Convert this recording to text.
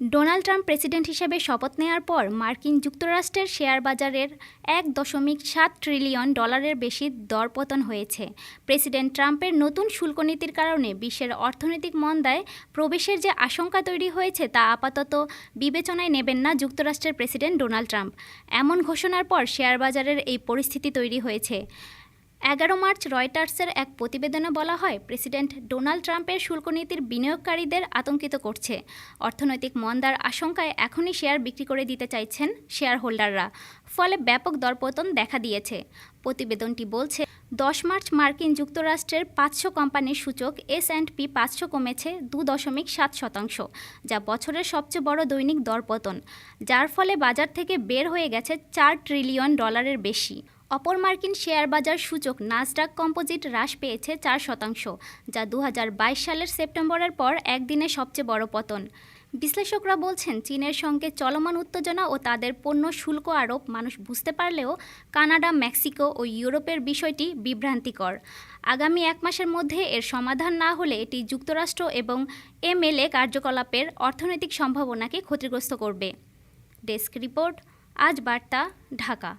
Donald Trump president হিসেবে শপথ নেওয়ার পর মার্কিন যুক্তরাষ্ট্রের শেয়ার বাজারের এক দশমিক সাত ট্রিলিয়ন ডলারের বেশি দরপতন হয়েছে। প্রেসিডেন্ট ট্রাম্পের নতুন শুল্ক নীতির কারণে বিশ্বের অর্থনৈতিক মন্দায় প্রবেশের যে আশঙ্কা তৈরি হয়েছে তা আপাতত বিবেচনায় নেবেন না যুক্তরাষ্ট্রের প্রেসিডেন্ট ডোনাল্ড ট্রাম্প। এমন ঘোষণার পর শেয়ার বাজারের এই পরিস্থিতি তৈরি হয়েছে। এগারো মার্চ রয়টার্সের এক প্রতিবেদনে বলা হয়, প্রেসিডেন্ট ডোনাল্ড ট্রাম্পের শুল্ক নীতির বিনিয়োগকারীদের আতঙ্কিত করছে। অর্থনৈতিক মন্দার আশঙ্কায় এখনই শেয়ার বিক্রি করে দিতে চাইছেন শেয়ার হোল্ডাররা ফলে ব্যাপক দরপতন দেখা দিয়েছে। প্রতিবেদনটি বলছে, দশ মার্চ মার্কিন যুক্তরাষ্ট্রের পাঁচশো কোম্পানির সূচক এস অ্যান্ড পি পাঁচশো কমেছে দু দশমিক সাত শতাংশ, যা বছরের সবচেয়ে বড় দৈনিক দরপতন, যার ফলে বাজার থেকে বের হয়ে গেছে চার ট্রিলিয়ন ডলারের বেশি। অপর মার্কিন শেয়ার বাজার সূচক নাসডাক কম্পোজিট হ্রাস পেয়েছে চার শতাংশ, যা দু হাজার বাইশ সালের সেপ্টেম্বরের পর একদিনে সবচেয়ে বড় পতন। বিশ্লেষকরা বলছেন, চীনের সঙ্গে চলমান উত্তেজনা ও তাদের পণ্য শুল্ক আরোপ মানুষ বুঝতে পারলেও কানাডা, মেক্সিকো ও ইউরোপের বিষয়টি বিভ্রান্তিকর। আগামী এক মাসের মধ্যে এর সমাধান না হলে এটি যুক্তরাষ্ট্র এবং এমএলএ কার্যকলাপের অর্থনৈতিক সম্ভাবনাকে ক্ষতিগ্রস্ত করবে। ডেস্ক রিপোর্ট, আজ বার্তা, ঢাকা।